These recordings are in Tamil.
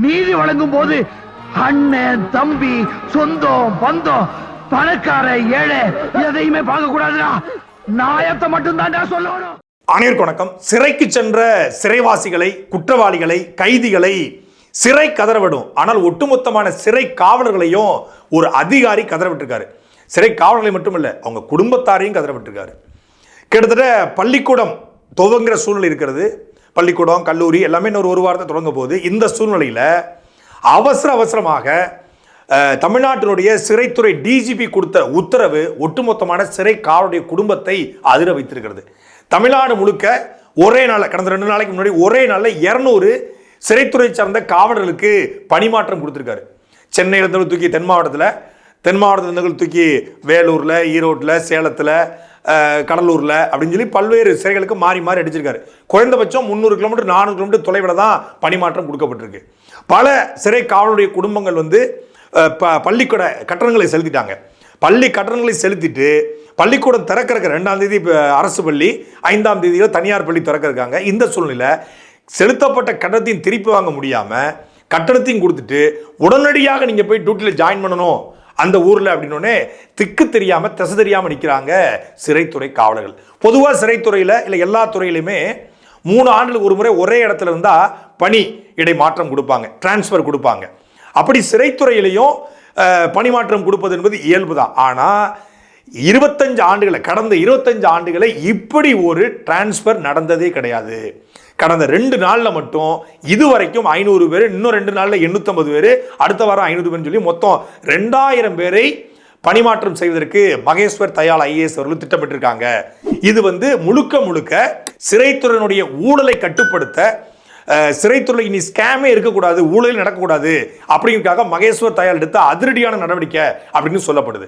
நீதி வழங்கும் போது அண்ணன் தம்பி சொந்தம் பந்தம் பணக்கார ஏழை எதையுமே பார்க்க கூடாதுடா நாயத்தை மட்டும் தான்டா சொல்லணும். அனைவருக்கு வணக்கம். சிறைக்கு சென்ற சிறைவாசிகளை குற்றவாளிகளை கைதிகளை சிறை கதறவிடும். ஆனால் ஒட்டுமொத்தமான சிறை காவலர்களையும் ஒரு அதிகாரி கதறவிட்டிருக்காரு. சிறை காவலர்களை மட்டும் இல்லை அவங்க குடும்பத்தாரையும் கதறவிட்டிருக்காரு. கிட்டத்தட்ட பள்ளிக்கூடம் துவங்குற சூழ்நிலை இருக்கிறது. பள்ளிக்கூடம் கல்லூரி எல்லாமே இன்னொரு ஒரு வாரத்தை தொடங்க போகுது. இந்த சூழ்நிலையில் அவசர அவசரமாக தமிழ்நாட்டினுடைய சிறைத்துறை டிஜிபி கொடுத்த உத்தரவு ஒட்டுமொத்தமான சிறை காவலுடைய குடும்பத்தை அதிர வைத்திருக்கிறது. தமிழ்நாடு முழுக்க ஒரே நாள் கடந்த ரெண்டு நாளைக்கு முன்னாடி ஒரே நாளில் இரநூறு சிறைத்துறை சார்ந்த காவலர்களுக்கு பணிமாற்றம் கொடுத்துருக்காரு. சென்னையில் இருந்து தூக்கி தென் மாவட்டத்தில் தென் மாவட்டத்தில் தூக்கி வேலூரில் ஈரோட்டில் சேலத்தில் கடலூரில் அப்படின்னு சொல்லி பல்வேறு சிறைகளுக்கு மாறி மாறி அடிச்சிருக்காரு. குறைந்தபட்சம் முந்நூறு கிலோமீட்டர் நானூறு கிலோமீட்டர் தொலைவில் தான் பணிமாற்றம் கொடுக்கப்பட்டிருக்கு. பல சிறை காவலுடைய குடும்பங்கள் வந்து ப பள்ளிக்கூட கட்டணங்களை செலுத்திட்டாங்க. பள்ளி கட்டணங்களை செலுத்திட்டு பள்ளிக்கூடம் திறக்கிறக்க ரெண்டாம் தேதி அரசு பள்ளி ஐந்தாம் தேதியில் தனியார் பள்ளி திறக்கிறக்காங்க. இந்த சூழ்நிலை செலுத்தப்பட்ட கட்டணத்தையும் திருப்பி வாங்க முடியாமல் கட்டணத்தையும் கொடுத்துட்டு உடனடியாக நீங்கள் போய் டியூட்டியில் ஜாயின் பண்ணணும். அந்த ஊரில் அப்படின்னோடனே திக்கு தெரியாமல் திசை தெரியாமல் நிற்கிறாங்க சிறைத்துறை காவலர்கள். பொதுவாக சிறைத்துறையில் இல்லை எல்லா துறையிலுமே மூணு ஆண்டுகளுக்கு ஒரு முறை ஒரே இடத்துல இருந்தால் பணி இடை மாற்றம் கொடுப்பாங்க டிரான்ஸ்ஃபர் கொடுப்பாங்க. அப்படி சிறைத்துறையிலையும் பணிமாற்றம் கொடுப்பது என்பது இயல்பு தான். ஆனால் இருபத்தஞ்சு ஆண்டுகளை கடந்த இருபத்தஞ்சு ஆண்டுகளை இப்படி ஒரு டிரான்ஸ்ஃபர் நடந்ததே கிடையாது. கடந்த ரெண்டு நாளில் மட்டும் இதுவரைக்கும் ஐநூறு பேர் இன்னும் ரெண்டு நாளில் எண்ணூற்றம்பது பேர் அடுத்த வாரம் ஐநூறு பேர்னு சொல்லி மொத்தம் ரெண்டாயிரம் பேரை பணிமாற்றம் செய்வதற்கு மகேஸ்வர் தயாள் ஐஏஎஸ் அவர்கள் திட்டமிட்டிருக்காங்க. இது வந்து முழுக்க முழுக்க சிறைத்துறையினுடைய ஊழலை கட்டுப்படுத்த சிறைத்துறை இனி ஸ்கேமே இருக்கக்கூடாது ஊழல் நடக்கக்கூடாது அப்படிங்கிறதுக்காக மகேஸ்வர் தயாள் எடுத்த அதிரடியான நடவடிக்கை அப்படின்னு சொல்லப்படுது.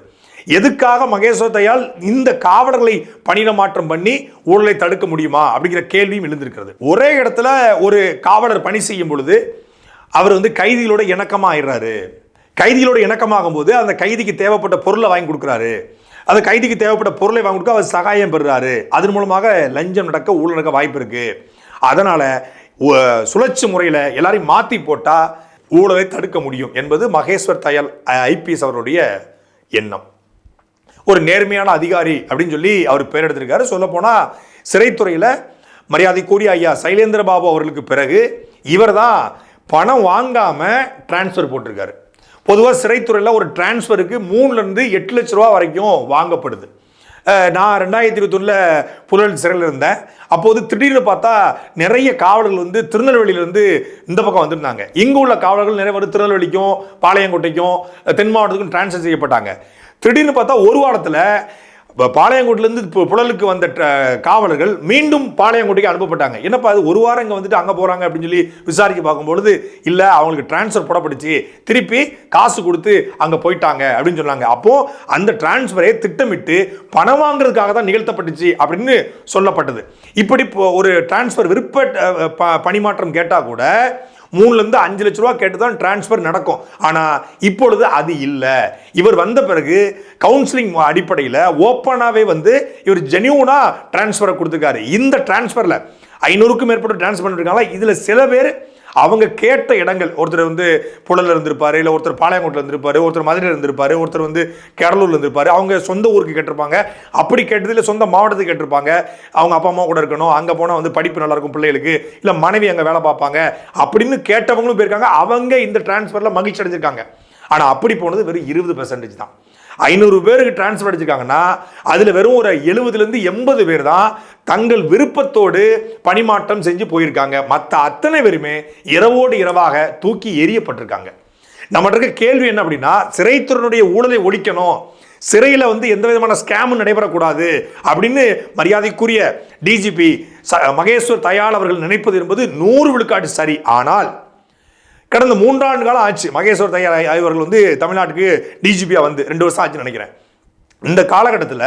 எதுக்காக மகேஸ்வர் தயாள் இந்த காவலர்களை பணியிட மாற்றம் பண்ணி ஊழலை தடுக்க முடியுமா அப்படிங்கிற கேள்வியும் எழுந்திருக்கிறது. ஒரே இடத்துல ஒரு காவலர் பணி செய்யும் பொழுது அவர் வந்து கைதிகளோட இணக்கமாக ஆயிடுறாரு கைதிகளோட இணக்கமாகும் போது அந்த கைதிக்கு தேவைப்பட்ட பொருளை வாங்கி கொடுக்குறாரு. அந்த கைதிக்கு தேவைப்பட்ட பொருளை வாங்கி கொடுக்க அவர் சகாயம் பெறுறாரு. அதன் மூலமாக லஞ்சம் நடக்க ஊழல் நடக்க வாய்ப்பு இருக்கு. அதனால சுழற்சி முறையில் எல்லாரையும் மாற்றி போட்டால் ஊழலை தடுக்க முடியும் என்பது மகேஸ்வர் தயால் ஐபிஎஸ் அவருடைய எண்ணம். ஒரு நேர்மையான அதிகாரி அப்படின்னு சொல்லி அவர் பேர் எடுத்திருக்காரு. சொல்லப்போனால் சிறைத்துறையில் மரியாதைக்குரிய ஐயா சைலேந்திர பாபு அவர்களுக்கு பிறகு இவர் தான் பணம் வாங்காமல் டிரான்ஸ்ஃபர் போட்டிருக்காரு. பொதுவாக சிறைத்துறையில் ஒரு டிரான்ஸ்ஃபருக்கு மூணுலேருந்து எட்டு லட்ச ரூபா வரைக்கும் வாங்கப்படுது. நான் ரெண்டாயிரத்தி இருபத்தொன்னில் புழல் சிறையில் இருந்தேன். அப்போது திடீர்னு பார்த்தா நிறைய காவலர்கள் வந்து திருநெல்வேலியிலேருந்து இந்த பக்கம் வந்திருந்தாங்க. இங்கே உள்ள காவலர்கள் நிறைய பேர் திருநெல்வேலிக்கும் பாளையங்கோட்டைக்கும் தென் மாவட்டத்துக்கும் டிரான்ஸ்ஃபர் செய்யப்பட்டாங்க. திடீர்னு பார்த்தா ஒரு வாரத்தில் இப்போ பாளையங்கோட்டிலேருந்து புழலுக்கு வந்த காவலர்கள் மீண்டும் பாளையங்கோட்டைக்கு அனுப்பப்பட்டாங்க. என்னப்பா அது ஒரு வாரம் இங்கே வந்துட்டு அங்கே போகிறாங்க அப்படின்னு சொல்லி விசாரிக்க பார்க்கும்பொழுது இல்லை அவங்களுக்கு டிரான்ஸ்ஃபர் போடப்பட்டுச்சு. திருப்பி காசு கொடுத்து அங்கே போயிட்டாங்க அப்படின்னு சொன்னாங்க. அப்போது அந்த டிரான்ஸ்ஃபரை திட்டமிட்டு பணம் வாங்குறதுக்காக தான் நிகழ்த்தப்பட்டுச்சு அப்படின்னு சொல்லப்பட்டது. இப்படி ஒரு டிரான்ஸ்ஃபர் விருப்ப பணிமாற்றம் கேட்டால் கூட மூணுலேருந்து அஞ்சு லட்ச ரூபா கேட்டு தான் டிரான்ஸ்ஃபர் நடக்கும். ஆனால் இப்பொழுது அது இல்லை. இவர் வந்த பிறகு கவுன்சிலிங் அடிப்படையில் ஓப்பனாகவே வந்து இவர் ஜெனியூனாக டிரான்ஸ்ஃபரை கொடுத்துருக்காரு. இந்த டிரான்ஸ்ஃபரில் ஐநூறுக்கும் மேற்பட்ட டிரான்ஸ்ஃபர் பண்ணிருக்காங்களா? இதில் சில பேர் அவங்க கேட்ட இடங்கள் ஒருத்தர் வந்து புழல்ல இருந்திருப்பாரு இல்லை ஒருத்தர் பாளையங்கோட்டில் இருந்திருப்பாரு ஒருத்தர் மதுரையில் இருந்திருப்பாரு ஒருத்தர் வந்து கேரளூர்ல இருந்திருப்பாரு அவங்க சொந்த ஊருக்கு கேட்டிருப்பாங்க. அப்படி கேட்டது இல்லை சொந்த மாவட்டத்துக்கு கேட்டிருப்பாங்க. அவங்க அப்பா அம்மா கூட இருக்கணும் அங்கே போனால் வந்து படிப்பு நல்லா இருக்கும் பிள்ளைகளுக்கு இல்லை மனைவி அங்கே வேலை பார்ப்பாங்க. அப்படின்னு கேட்டவங்களும் போயிருக்காங்க. அவங்க இந்த டிரான்ஸ்ஃபரில் மகிழ்ச்சி அடைஞ்சிருக்காங்க. ஆனால் அப்படி போனது வெறும் இருபது பெர்சன்டேஜ் தான். ஐநூறு பேருக்கு டிரான்ஸ்ஃபர் அடிச்சிருக்காங்கன்னா அதில் வெறும் ஒரு எழுபதுலேருந்து எண்பது பேர் தான் தங்கள் விருப்பத்தோடு பணிமாற்றம் செஞ்சு போயிருக்காங்க. மற்ற அத்தனை பேருமே இரவோடு இரவாக தூக்கி எரியப்பட்டிருக்காங்க நம்மகிட்ட இருக்க கேள்வி என்ன அப்படின்னா சிறைத்துறையினுடைய ஊழலை ஒழிக்கணும். சிறையில் வந்து எந்த விதமான ஸ்கேமும் நடைபெறக்கூடாது அப்படின்னு மரியாதைக்குரிய டிஜிபி மகேஸ்வர் தயாள் அவர்கள் நினைப்பது என்பது நூறு விழுக்காடு சரி. ஆனால் கடந்த மூன்றாண்டு காலம் ஆச்சு. மகேஸ்வர் தையார் ஐ- அவர்கள் வந்து தமிழ்நாட்டுக்கு டிஜிபியாக வந்து ரெண்டு வருஷம் ஆச்சுன்னு நினைக்கிறேன். இந்த காலகட்டத்தில்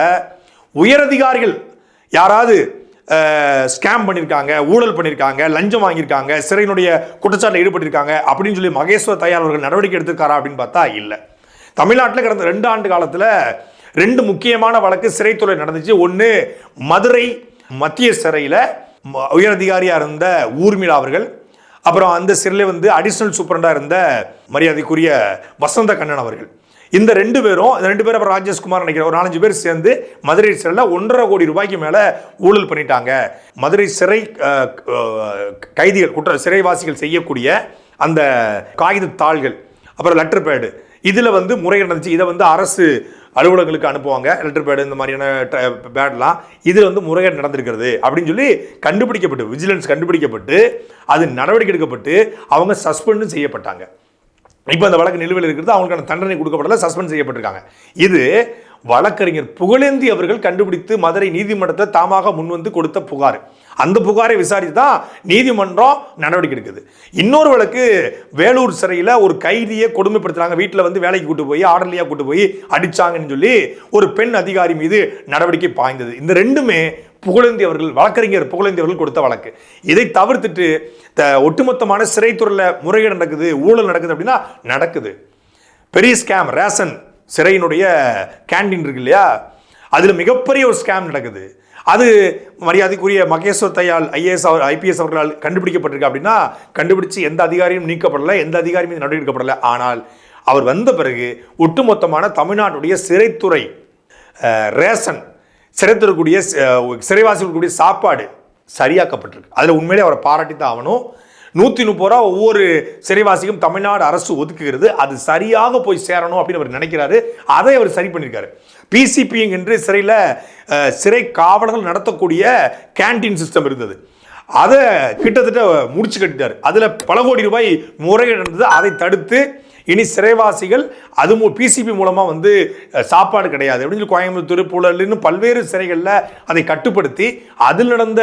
உயரதிகாரிகள் யாராவது ஸ்கேம் பண்ணியிருக்காங்க ஊழல் பண்ணியிருக்காங்க லஞ்சம் வாங்கியிருக்காங்க சிறையினுடைய குற்றச்சாட்டில் ஈடுபட்டிருக்காங்க அப்படின்னு சொல்லி மகேஸ்வர் தயார் அவர்கள் நடவடிக்கை எடுத்திருக்காரா அப்படின்னு பார்த்தா இல்லை. தமிழ்நாட்டில் கடந்த ரெண்டு ஆண்டு காலத்தில் ரெண்டு முக்கியமான வழக்கு சிறைத்துறை நடந்துச்சு. ஒன்று மதுரை மத்திய சிறையில் உயரதிகாரியாக இருந்த ஊர்மிளா அவர்கள் அப்புறம் அந்த சிறையில் வந்து அடிஷ்னல் சூப்பரண்டாக இருந்த மரியாதைக்குரிய வசந்த கண்ணன் அவர்கள். இந்த ரெண்டு பேரும் இந்த ரெண்டு பேரும் அப்புறம் ராஜேஷ்குமார் நினைக்கிறேன் ஒரு நாலஞ்சு பேர் சேர்ந்து மதுரை சிறையில் ஒன்றரை கோடி ரூபாய்க்கு மேலே ஊழல் பண்ணிட்டாங்க. மதுரை சிறை கைதிகள் குற்ற சிறைவாசிகள் செய்யக்கூடிய அந்த காகித தாள்கள் அப்புறம் லெட்டர் பேடு இதில் வந்து முறைகேடு நடந்துச்சு. இதை வந்து அரசு அலுவலகங்களுக்கு அனுப்புவாங்க. லெட்டர் பேடு இந்த மாதிரியான பேட்லாம் இதில் வந்து முறைகேடு நடந்திருக்கிறது அப்படின்னு சொல்லி கண்டுபிடிக்கப்பட்டு விஜிலன்ஸ் கண்டுபிடிக்கப்பட்டு அது நடவடிக்கை எடுக்கப்பட்டு அவங்க சஸ்பெண்டும் செய்யப்பட்டாங்க. இப்போ அந்த வழக்கு நிலுவையில் இருக்கிறது அவங்களுக்கான தண்டனை கொடுக்கப்படல சஸ்பெண்ட் செய்யப்பட்டிருக்காங்க. இது வழக்கறிஞர் புகழேந்தி அவர்கள் கண்டுபிடித்து மதுரை நீதிமன்றத்தை தாமாக முன்வந்து கொடுத்த புகார். அந்த புகாரை விசாரித்து தான் நீதிமன்றம் நடவடிக்கை எடுக்குது. இன்னொரு வழக்கு வேலூர் சிறையில் ஒரு கைதியை கொடுமைப்படுத்துகிறாங்க வீட்டில் வந்து வேலைக்கு கூட்டு போய் ஆர்டர்லியாக கூட்டு போய் அடிச்சாங்கன்னு சொல்லி ஒரு பெண் அதிகாரி மீது நடவடிக்கை பாய்ந்தது. இந்த ரெண்டுமே புகழேந்தி அவர்கள் வழக்கறிஞர் புகழேந்தி அவர்கள் கொடுத்த வழக்கு. இதை தவிர்த்துட்டு த- ஒட்டுமொத்தமான சிறைத்துறையில் முறைகேடு நடக்குது ஊழல் நடக்குது அப்படின்னா நடக்குது. பெரிய ஸ்கேம் ரேஷன் சிறையினுடைய கேண்டீன் இருக்கு இல்லையா? அதில் மிகப்பெரிய ஒரு ஸ்கேம் நடக்குது. அது மரியாதைக்குரிய மகேஸ்வர் தயால் ஐஏஎஸ் அவர் ஐபிஎஸ் அவர்களால் கண்டுபிடிக்கப்பட்டிருக்கு அப்படின்னா கண்டுபிடிச்சு எந்த அதிகாரியும் நீக்கப்படலை எந்த அதிகாரியும் மீது நடவடிக்கை எடுக்கப்படலை ஆனால் அவர் வந்த பிறகு ஒட்டுமொத்தமான தமிழ்நாட்டுடைய சிறைத்துறை ரேஷன் சிறைத்துறைக்கூடிய சிறைவாசிகளுடைய சாப்பாடு சரியாக்கப்பட்டிருக்கு. அதில் உண்மையிலே அவரை பாராட்டி தான் ஆகணும். நூற்றி முப்பது ரூபா ஒவ்வொரு சிறைவாசிக்கும் தமிழ்நாடு அரசு ஒதுக்குகிறது. அது சரியாக போய் சேரணும் அப்படின்னு அவர் நினைக்கிறாரு. அதை அவர் சரி பண்ணியிருக்காரு. பிசிபி என்று சிறையில் சிறை காவலர்கள் நடத்தக்கூடிய கேண்டீன் சிஸ்டம் இருந்தது. அதை கிட்டத்தட்ட முடிச்சு கட்டிட்டார். அதில் பல கோடி ரூபாய் முறைகேடு அதை தடுத்து இனி சிறைவாசிகள் அது பிசிபி மூலமாக வந்து சாப்பாடு கிடையாது. அப்படின்னு சொல்லி கோயம்புத்தூர் புழல்னு பல்வேறு சிறைகளில் அதை கட்டுப்படுத்தி அதில் நடந்த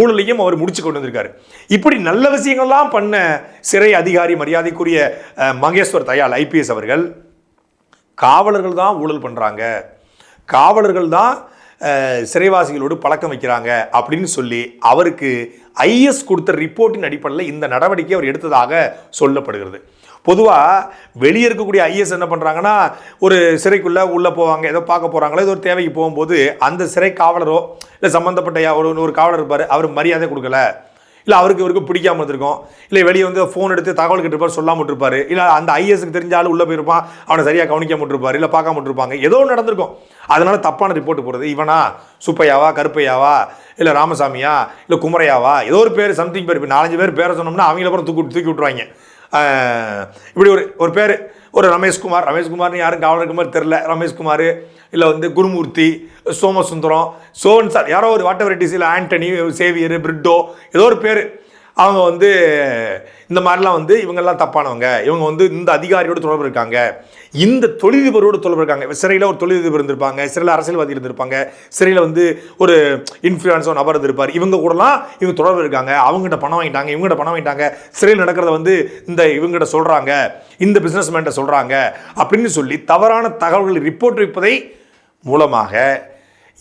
ஊழலையும் அவர் முடிச்சு கொண்டு வந்திருக்காரு. இப்படி நல்ல விஷயங்கள்லாம் பண்ண சிறை அதிகாரி மரியாதைக்குரிய மகேஸ்வர் தயாள் ஐபிஎஸ் அவர்கள் காவலர்கள் தான் ஊழல் பண்ணுறாங்க காவலர்கள் தான் சிறைவாசிகளோடு பழக்கம் வைக்கிறாங்க அப்படின்னு சொல்லி அவருக்கு ஐஎஸ் கொடுத்த ரிப்போர்ட்டின் அடிப்படையில் இந்த நடவடிக்கை அவர் எடுத்ததாக சொல்லப்படுகிறது. பொதுவாக வெளியே இருக்கக்கூடிய ஐஎஸ் என்ன பண்ணுறாங்கன்னா ஒரு சிறைக்குள்ளே உள்ளே போவாங்க ஏதோ பார்க்க போகிறாங்களோ ஏதோ ஒரு தேவைக்கு போகும்போது அந்த சிறை காவலரோ இல்லை சம்மந்தப்பட்ட யா- ஒரு ஒரு காவலர் இருப்பார் அவர் மரியாதை கொடுக்கல. இல்லை அவருக்கு இவருக்கு பிடிக்காமல் இருந்திருக்கும். இல்லை வெளியே வந்து ஃபோன் எடுத்து தகவல் கேட்டிருப்பார் சொல்லாமல் விட்டுருப்பாரு. இல்லை அந்த ஐஎஸ்க்கு தெரிஞ்ச உள்ளே போயிருப்பான் அவனை சரியாக கவனிக்காமல் இருப்பார் இல்லை பார்க்காம மாட்டிருப்பாங்க ஏதோ நடந்திருக்கும். அதனால தப்பான ரிப்போர்ட் போடுறது. இவனா சுப்பையாவா கருப்பையாவா இல்லை ராமசாமியா இல்லை குமரையாவா ஏதோ ஒரு பேர் சம்திங் பேர் இப்போ நாலஞ்சு பேர் பேரை சொன்னோம்னா அவங்கள அப்புறம் தூக்கி தூக்கி விட்டுருவாங்க. இப்படி ஒரு ஒரு பேர் ஒரு ரமேஷ்குமார். ரமேஷ்குமார்னு யாரும் காவலர் குமார் தெரில ரமேஷ்குமார் இல்லை வந்து குருமூர்த்தி சோமசுந்தரம் சோன் சார் யாரோ ஒரு whatever Antony Xavier Britto ஏதோ ஒரு பேர். அவங்க வந்து இந்த மாதிரிலாம் வந்து இவங்கெல்லாம் தப்பானவங்க. இவங்க வந்து இந்த அதிகாரியோட தொடர்பு இருக்காங்க. இந்த தொழிலதிபரோடு தொடர்பு இருக்காங்க. சிறையில் ஒரு தொழிலதிபர் இருந்திருப்பாங்க. சிறையில் அரசியல்வாதி இருந்திருப்பாங்க. சிறையில் வந்து ஒரு இன்ஃப்ளூயன்ஸோ நபர் இருந்திருப்பார். இவங்க கூடலாம் இவங்க தொடர்பு இருக்காங்க. அவங்ககிட்ட பணம் வாங்கிட்டாங்க. இவங்ககிட்ட பணம் வாங்கிட்டாங்க. சிறையில் நடக்கிறத வந்து இந்த இவங்ககிட்ட சொல்கிறாங்க இந்த பிஸ்னஸ் மேன்ட்ட சொல்கிறாங்க அப்படின்னு சொல்லி தவறான தகவல்களை ரிப்போர்ட் வைப்பதை மூலமாக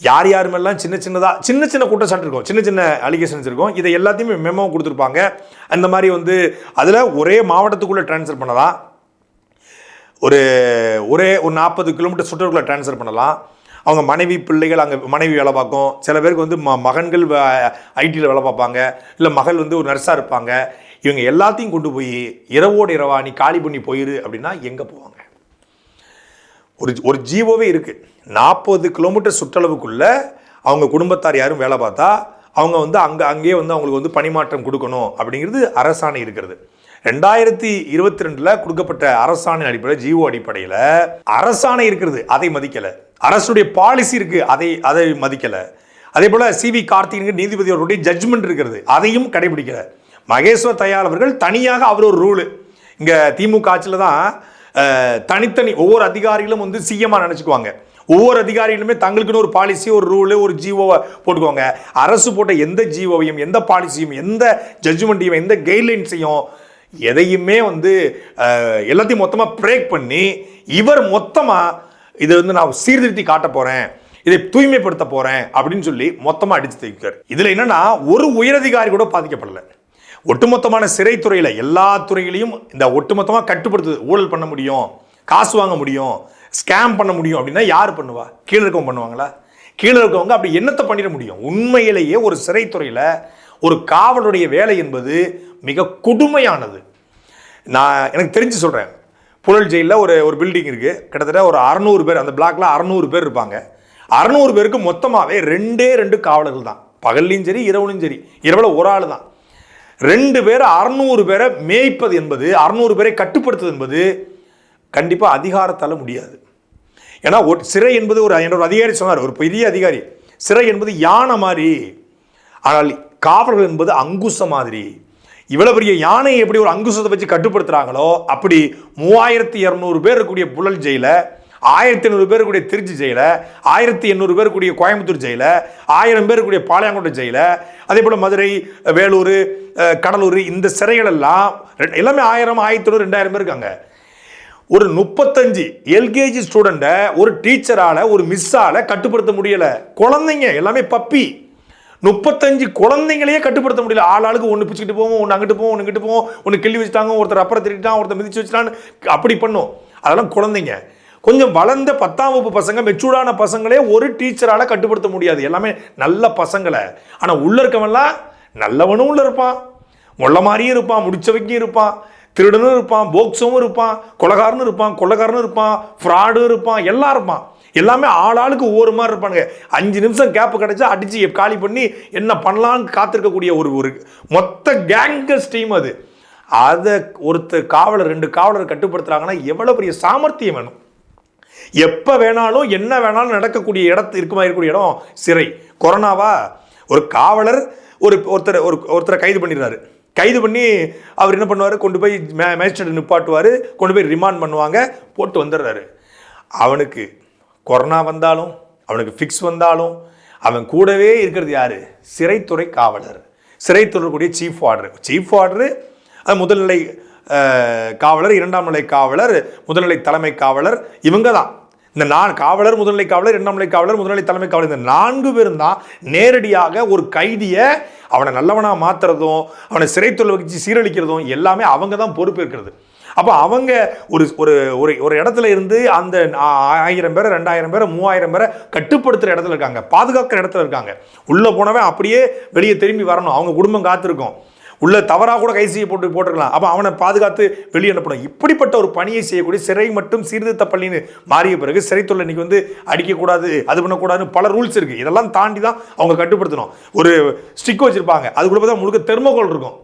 யார் யாருமெல்லாம் சின்ன சின்னதாக சின்ன சின்ன குற்றச்சாட்டு இருக்கும். சின்ன சின்ன அலிகேஷன்ஸ் இருக்கும். இதை எல்லாத்தையுமே மெமோ கொடுத்துருப்பாங்க. அந்த மாதிரி வந்து அதில் ஒரே மாவட்டத்துக்குள்ளே ட்ரான்ஸ்ஃபர் பண்ணலாம். ஒரு ஒரே ஒரு நாற்பது கிலோமீட்டர் சுற்றுக்குள்ளே ட்ரான்ஸ்ஃபர் பண்ணலாம். அவங்க மனைவி பிள்ளைகள் அங்கே மனைவி வேலை பார்க்கும். சில பேருக்கு வந்து ம மகன்கள் ஐடியில் வேலை பார்ப்பாங்க. இல்லை மகள் வந்து ஒரு நர்ஸாக இருப்பாங்க. இவங்க எல்லாத்தையும் கொண்டு போய் இரவோடு இரவா நீ காலி பண்ணி போயிரு அப்படின்னா எங்கே போவாங்க? ஒரு ஒரு ஜீவோவே இருக்குது நாற்பது கிலோமீட்டர் சுற்றளவுக்குள்ளே அவங்க குடும்பத்தார் யாரும் வேலை பார்த்தா அவங்க வந்து அங்கே அங்கேயே வந்து அவங்களுக்கு வந்து பணிமாற்றம் கொடுக்கணும் அப்படிங்கிறது அரசாணை இருக்கிறது. ரெண்டாயிரத்தி இருபத்தி ரெண்டில் கொடுக்கப்பட்ட அரசாணை அடிப்படையில் ஜிஓ அடிப்படையில் அரசாணை இருக்கிறது அதை மதிக்கலை. அரசுடைய பாலிசி இருக்குது அதை அதை மதிக்கலை. அதே போல் சிவி கார்த்திகனுக்கு நீதிபதி அவருடைய ஜட்ஜ்மெண்ட் இருக்கிறது அதையும் கடைபிடிக்கலை. மகேஸ்வர் தயால் அவர்கள் தனியாக அவர் ஒரு ரூலு இங்கே திமுக ஆட்சியில் தான் தனித்தனி ஒவ்வொரு அதிகாரிகளும் வந்து சிஎம்மாக நினச்சிக்குவாங்க. ஒவ்வொரு அதிகாரிகளுமே தங்களுக்குன்னு ஒரு பாலிசி ஒரு ரூலு ஒரு ஜிஓவை போட்டுக்குவாங்க. அரசு போட்ட எந்த ஜிஓவையும் எந்த பாலிசியும் எந்த ஜட்ஜ்மெண்ட்டையும் எந்த கைட்லைன்ஸையும் எதையுமே வந்து எல்லாத்தையும் மொத்தமாக பிரேக் பண்ணி இவர் மொத்தமாக இதை வந்து நான் சீர்திருத்தி காட்ட போகிறேன் இதை தூய்மைப்படுத்த போகிறேன் அப்படின்னு சொல்லி மொத்தமாக அடித்து தைக்கிறார் இதில் என்னென்னா ஒரு உயரதிகாரி கூட பாதிக்கப்படல. ஒட்டுமொத்தமான சிறைத்துறையில் எல்லா துறையிலையும் இந்த ஒட்டுமொத்தமாக கட்டுப்படுத்துது ஊழல் பண்ண முடியும் காசு வாங்க முடியும் ஸ்கேம் பண்ண முடியும் அப்படின்னா யார் பண்ணுவா? கீழே இருக்கவங்க பண்ணுவாங்களா? கீழே இருக்கவங்க அப்படி என்னத்தை பண்ணிட முடியும்? உண்மையிலேயே ஒரு சிறைத்துறையில் ஒரு காவலுடைய வேலை என்பது மிக கொடுமையானது. நான் எனக்கு தெரிஞ்சு சொல்கிறேன் புழல் ஜெயிலில் ஒரு ஒரு பில்டிங் இருக்குது கிட்டத்தட்ட ஒரு அறநூறு பேர் அந்த பிளாக்ல அறநூறு பேர் இருப்பாங்க. அறநூறு பேருக்கு மொத்தமாகவே ரெண்டே ரெண்டு காவலர்கள் தான். பகல்லையும் சரி இரவுலையும் சரி. இரவில் ஒரு ஆள் தான் ரெண்டு பேர் அறநூறு பேரை மேய்ப்பது என்பது அறநூறு பேரை கட்டுப்படுத்துவது என்பது கண்டிப்பாக அதிகாரத்தால் முடியாது. ஏன்னா ஒரு சிறை என்பது ஒரு என்னோட அதிகாரி சொன்னார் ஒரு பெரிய அதிகாரி. சிறை என்பது யானை மாதிரி. ஆனால் காவலர்கள் என்பது அங்குச மாதிரி. இவ்வளோ பெரிய யானையை எப்படி ஒரு அங்குசத்தை வச்சு கட்டுப்படுத்துகிறாங்களோ அப்படி மூவாயிரத்தி இரநூறு பேர் இருக்கக்கூடிய புழல் ஜெயிலை ஆயிரத்தி ஐநூறு பேர் கூடிய திருச்சி ஜெயில ஆயிரத்தி எண்ணூறு பேர் கூடிய கோயம்புத்தூர் ஜெயில ஆயிரம் பேர் கூடிய பாளையங்கோட்டை ஜெயில அதே போல் மதுரை வேலூர் கடலூர் இந்த சிறைகள் எல்லாம் எல்லாமே ஆயிரம் ஆயிரத்தி ஐநூறு ரெண்டாயிரம் பேர் இருக்காங்க. ஒரு முப்பத்தஞ்சு எல்கேஜி ஸ்டூடெண்ட்டை ஒரு டீச்சரால் ஒரு மிஸ்ஸால் கட்டுப்படுத்த முடியலை. குழந்தைங்க எல்லாமே பப்பி. முப்பத்தஞ்சு குழந்தைங்களையே கட்டுப்படுத்த முடியல. ஆள் ஆளுக்கு ஒன்று பிச்சுக்கிட்டு போவோம் ஒன்று அங்கிட்டு போவோம் ஒன்று இங்கிட்டு போவோம். ஒன்று கிள்ளி வச்சுட்டாங்க ஒருத்தர் அப்புறம் திருட்டான் ஒருத்தர் மிதிச்சு வச்சுட்டான்னு அப்படி பண்ணும். அதெல்லாம் குழந்தைங்க. கொஞ்சம் வளர்ந்த பத்தாம் வகுப்பு பசங்க மெச்சூர்டான பசங்களே ஒரு டீச்சரால் கட்டுப்படுத்த முடியாது. எல்லாமே நல்ல பசங்களை. ஆனால் உள்ளே இருக்கவன்லாம் நல்லவனும் உள்ளே இருப்பான். முள்ள மாதிரியும் இருப்பான் முடிச்சவைக்கும் இருப்பான் திருடனும் இருப்பான் போக்ஸவும் இருப்பான் கொலகாரனும் இருப்பான் கொள்ளக்காரனும் இருப்பான் ஃப்ராடும் இருப்பான் எல்லாம் இருப்பான். எல்லாமே ஆளாளுக்கு ஒவ்வொரு மாதிரி இருப்பானுங்க. அஞ்சு நிமிஷம் கேப்பு கிடைச்சா அடித்து காலி பண்ணி என்ன பண்ணலான்னு காத்திருக்கக்கூடிய ஒரு ஒரு மொத்த கேங்கஸ் டீம் அது. அதை ஒருத்தர் காவலர் ரெண்டு காவலர் கட்டுப்படுத்துகிறாங்கன்னா எவ்வளோ பெரிய சாமர்த்தியம் வேணும். எப்போ வேணாலும் என்ன வேணாலும் நடக்கக்கூடிய இடத்து இருக்குமா இருக்கக்கூடிய இடம்? சிறை. கொரோனாவா? ஒரு காவலர் ஒரு ஒருத்தர் ஒரு ஒருத்தரை கைது பண்ணிடுறாரு. கைது பண்ணி அவர் என்ன பண்ணுவார்? கொண்டு போய் மே மேஜிஸ்ட்ரேட் நிப்பாட்டுவார். கொண்டு போய் ரிமாண்ட் பண்ணுவாங்க. போட்டு வந்துடுறாரு. அவனுக்கு கொரோனா வந்தாலும் அவனுக்கு ஃபிக்ஸ் வந்தாலும் அவன் கூடவே இருக்கிறது யார்? சிறைத்துறை காவலர். சிறைத்துறைக்கூடிய சீஃப் ஆர்டர் சீஃப் ஆர்டரு அது முதல்நிலை காவலர் இரண்டாம் நிலை காவலர் முதல்நிலை தலைமை காவலர் இவங்க தான் இந்த நான் காவலர் முதல்நிலை காவலர் இரண்டாம் நிலை காவலர் முதல்நிலை தலைமை காவலர் இந்த நான்கு பேரும் தான் நேரடியாக ஒரு கைதியை அவனை நல்லவனாக மாற்றுறதும் அவனை சிறைத்துறை வச்சு சீரழிக்கிறதும் எல்லாமே அவங்க தான் பொறுப்பேற்கிறது. அப்போ அவங்க ஒரு ஒரு ஒரு ஒரு இடத்துல இருந்து அந்த ஆயிரம் பேரை ரெண்டாயிரம் பேரை மூவாயிரம் பேரை கட்டுப்படுத்துகிற இடத்துல இருக்காங்க பாதுகாக்கிற இடத்துல இருக்காங்க. உள்ளே போனவன் அப்படியே வெளியே திரும்பி வரணும். அவங்க குடும்பம் காத்திருக்கும். உள்ள தவறாக கூட கை செய்ய போட்டு போட்டிருக்கலாம். அப்போ அவனை பாதுகாத்து வெளியே அனுப்பணும். இப்படிப்பட்ட ஒரு பணியை செய்யக்கூடிய சிறை மற்றும் சீர்திருத்த பள்ளின்னு மாறிய பிறகு சிறைத்துறை இன்னைக்கு வந்து அடிக்கக்கூடாது அது பண்ணக்கூடாதுன்னு பல ரூல்ஸ் இருக்குது இதெல்லாம் தாண்டி தான் அவங்க கட்டுப்படுத்தணும். ஒரு ஸ்டிக் வச்சுருப்பாங்க. அதுக்குள்ளே பார்த்தா முழுக்க தெர்மோகோல் இருக்கும்.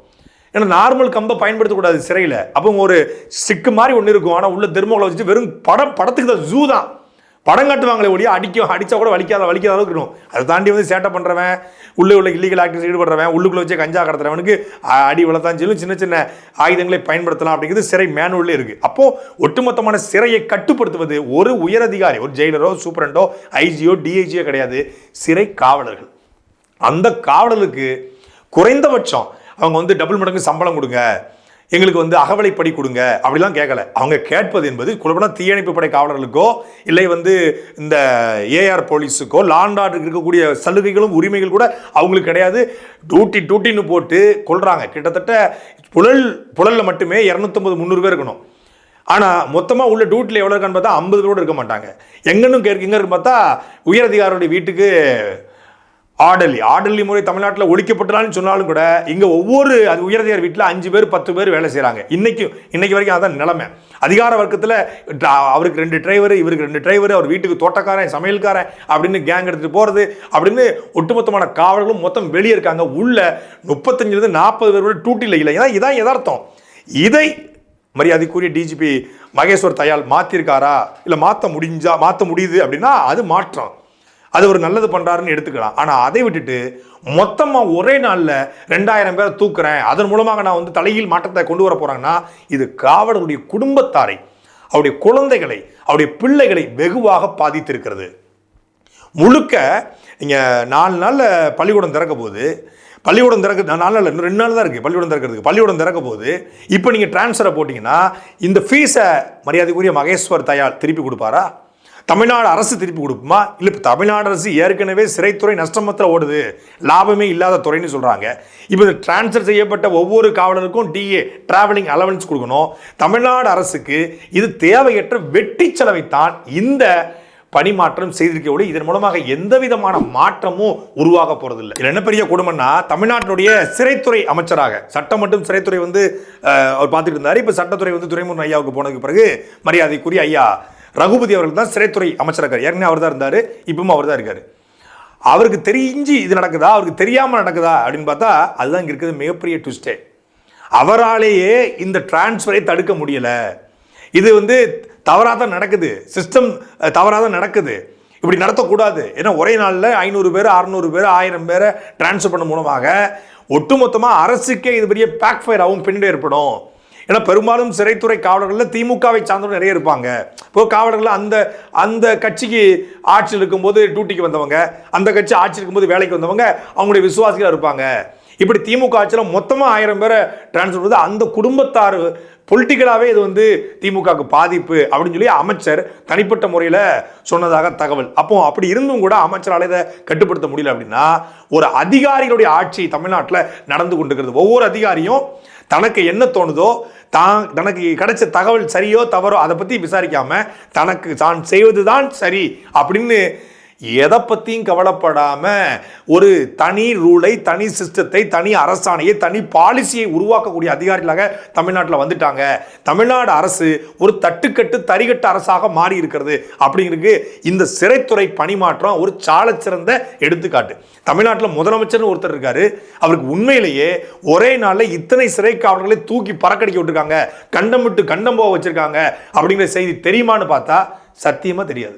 ஏன்னா நார்மல் கம்பை பயன்படுத்தக்கூடாது சிறையில். அப்போ ஒரு ஸ்டிக்கு மாதிரி ஒன்று இருக்கும். ஆனால் உள்ள தெர்மோகோலை வச்சுட்டு வெறும் படம் படத்துக்கு தான் ஜூ தான். படம் காட்டுவாங்களே ஒழிய அடிக்க அடித்தா கூட வலிக்காத வலிக்காத அளவுக்கு இருக்கும். அதை தாண்டி வந்து சேட்டை பண்ணுறவன் உள்ளே உள்ள இல்லீகல் ஆக்டிவிட்டி ஈடுபடுறவன் உள்ளுக்குள்ளே வச்சு கஞ்சா கடத்துறவனுக்கு அடி வளர்த்தான் சொல்லும். சின்ன சின்ன ஆயுதங்களை பயன்படுத்தலாம் அப்படிங்கிறது சிறை மேனுவல்லே இருக்குது அப்போது ஒட்டுமொத்தமான சிறையை கட்டுப்படுத்துவது ஒரு உயரதிகாரி ஒரு ஜெயிலரோ சூப்பரண்டோ ஐஜியோ டிஐஜியோ கிடையாது. சிறை காவலர்கள். அந்த காவலருக்கு குறைந்தபட்சம் அவங்க வந்து டபுள் மடங்கு சம்பளம் கொடுங்க. எங்களுக்கு வந்து அகவலைப்படி கொடுங்க. அப்படிலாம் கேட்கல அவங்க கேட்பது என்பது குழப்பம். தீயணைப்பு படை காவலர்களுக்கோ இல்லை வந்து இந்த ஏஆர் போலீஸுக்கோ லாண்டார்டுக்கு இருக்கக்கூடிய சலுகைகளும் உரிமைகள் கூட அவங்களுக்கு கிடையாது. டூட்டி டூட்டின்னு போட்டு கொள்றாங்க கிட்டத்தட்ட புழல் புழலில் மட்டுமே இரநூத்தம்பது முந்நூறு பேர் இருக்கணும். ஆனால் மொத்தமாக உள்ள டியூட்டியில் எவ்வளோ இருக்கான்னு பார்த்தா ஐம்பது பேரோடு இருக்க மாட்டாங்க. எங்கன்னு கேட்க எங்கே இருக்கு பார்த்தா உயரதிகாரியுடைய வீட்டுக்கு ஆடலி ஆடலி முறை தமிழ்நாட்டில் ஒழிக்கப்பட்டலான்னு சொன்னாலும் கூட இங்கே ஒவ்வொரு அது உயரதியார் வீட்டில் அஞ்சு பேர் பத்து பேர் வேலை செய்கிறாங்க இன்றைக்கும் இன்றைக்கு வரைக்கும் அதான் நிலைமை. அதிகார வர்க்கத்தில் அவருக்கு ரெண்டு டிரைவர் இவருக்கு ரெண்டு டிரைவர் அவர் வீட்டுக்கு தோட்டக்காரன் சமையல்காரன் அப்படின்னு கேங் எடுத்துகிட்டு போகிறது அப்படின்னு ஒட்டுமொத்தமான காவலர்களும் மொத்தம் வெளியே இருக்காங்க. உள்ள முப்பத்தஞ்சிலிருந்து நாற்பது பேர் கூட டியூட்டியில் இல்லை. ஏன்னா இதான் யதார்த்தம். இதை மரியாதைக்குரிய டிஜிபி மகேஸ்வர் தயால் மாற்றிருக்காரா இல்லை மாற்ற முடிஞ்சா மாற்ற முடியுது அப்படின்னா அது மாற்றம். அது ஒரு நல்லது பண்ணுறாருன்னு எடுத்துக்கலாம். ஆனால் அதை விட்டுட்டு மொத்தமாக ஒரே நாளில் ரெண்டாயிரம் பேரை தூக்குறேன் அதன் மூலமாக நான் வந்து தலையில் மாற்றத்தை கொண்டு வர போகிறாங்கன்னா இது காவலருடைய குடும்பத்தாரை அவருடைய குழந்தைகளை அவருடைய பிள்ளைகளை வெகுவாக பாதித்திருக்கிறது. முழுக்க நீங்கள் நாலு நாளில் பள்ளிக்கூடம் திறக்க போது பள்ளிக்கூடம் திறக்க நாள் இன்னும் ரெண்டு நாள் தான் இருக்குது பள்ளிக்கூடம் திறக்கிறதுக்கு. பள்ளிக்கூடம் திறக்க போது இப்போ நீங்கள் ட்ரான்ஸ்ஃபரை போட்டிங்கன்னா இந்த ஃபீஸை மரியாதைக்குரிய மகேஸ்வர் தயார் திருப்பி கொடுப்பாரா? தமிழ்நாடு அரசு திருப்பி கொடுக்குமா? இல்லை இப்போ தமிழ்நாடு அரசு ஏற்கனவே சிறைத்துறை நஷ்டமத்தில் ஓடுது. லாபமே இல்லாத துறைன்னு சொல்கிறாங்க இப்போ இந்த டிரான்ஸ்ஃபர் செய்யப்பட்ட ஒவ்வொரு காவலருக்கும் டிஏ டிராவலிங் அலவன்ஸ் கொடுக்கணும். தமிழ்நாடு அரசுக்கு இது தேவையற்ற வெட்டி செலவைத்தான் இந்த பணிமாற்றம் செய்திருக்க ஒளி இதன் மூலமாக எந்த விதமான மாற்றமும் உருவாக போறதில்லை. இதில் என்ன பெரிய கொடுமைன்னா தமிழ்நாட்டினுடைய சிறைத்துறை அமைச்சராக சட்டம் மற்றும் சிறைத்துறை வந்து அவர் பார்த்துட்டு இருந்தார். இப்போ சட்டத்துறை வந்து துறைமுருகன் ஐயாவுக்கு போனதுக்கு பிறகு மரியாதைக்குரிய ஐயா ரகுபதி அவர்கள் தான் சிறைத்துறை அமைச்சராக இருக்காரு. ஏற்கனவே அவர் தான் இருந்தார் இப்பவும் அவர் தான் இருக்கார். அவருக்கு தெரிஞ்சு இது நடக்குதா? அவருக்கு தெரியாமல் நடக்குதா? அப்படின்னு பார்த்தா அதுதான் இங்கே இருக்கிறது மிகப்பெரிய ட்விஸ்டே அவராலேயே இந்த டிரான்ஸ்ஃபரை தடுக்க முடியல. இது வந்து தவறாக தான் நடக்குது. சிஸ்டம் தவறாக தான் நடக்குது. இப்படி நடத்தக்கூடாது. ஏன்னா ஒரே நாளில் ஐநூறு பேர் அறநூறு பேர் ஆயிரம் பேரை டிரான்ஸ்ஃபர் பண்ண மூலமாக ஒட்டுமொத்தமாக அரசுக்கே இது பெரிய பேக் ஃபயர் ஆகும் பின்னாடி ஏற்படும். ஏன்னா பெரும்பாலும் சிறைத்துறை காவலர்களில் திமுகவை சார்ந்தவங்க நிறைய இருப்பாங்க. இப்போ காவலர்கள் அந்த அந்த கட்சிக்கு ஆட்சியில் இருக்கும்போது டியூட்டிக்கு வந்தவங்க அந்த கட்சி ஆட்சி இருக்கும்போது வேலைக்கு வந்தவங்க அவங்களுடைய விசுவாசிகளாக இருப்பாங்க. இப்படி திமுக ஆட்சியில் மொத்தமாக ஆயிரம் பேரை டிரான்ஸ்ஃபர் பண்ணுறது அந்த குடும்பத்தார் பொலிட்டிக்கலாகவே இது வந்து திமுகவுக்கு பாதிப்பு அப்படின்னு சொல்லி அமைச்சர் தனிப்பட்ட முறையில் சொன்னதாக தகவல். அப்போ அப்படி இருந்தும் கூட அமைச்சரால் இதை கட்டுப்படுத்த முடியல அப்படின்னா ஒரு அதிகாரிகளுடைய ஆட்சி தமிழ்நாட்டில் நடந்து கொண்டிருக்கிறது. ஒவ்வொரு அதிகாரியும் தனக்கு என்ன தோணுதோ தான் தனக்கு கிடைச்ச தகவல் சரியோ தவறோ அதை பற்றி விசாரிக்காமல் தனக்கு தான் செய்வது தான் சரி அப்படின்னு எதை பற்றியும் கவலைப்படாமல் ஒரு தனி ரூலை தனி சிஸ்டத்தை தனி அரசாணையை தனி பாலிசியை உருவாக்கக்கூடிய அதிகாரிகளாக தமிழ்நாட்டில் வந்துட்டாங்க. தமிழ்நாடு அரசு ஒரு தட்டுக்கட்டு தரிகட்டு அரசாக மாறி இருக்கிறது அப்படிங்கிறது இந்த சிறைத்துறை பணிமாற்றம் ஒரு சாலச்சிறந்த எடுத்துக்காட்டு. தமிழ்நாட்டில் முதலமைச்சர்னு ஒருத்தர் இருக்காரு. அவருக்கு உண்மையிலேயே ஒரே நாளில் இத்தனை சிறை காவலர்களை தூக்கி பறக்கடிக்க விட்டுருக்காங்க. கண்டம் விட்டு கண்டம் போக வச்சுருக்காங்க அப்படிங்கிற செய்தி தெரியுமான்னு பார்த்தா சத்தியமாக தெரியாது.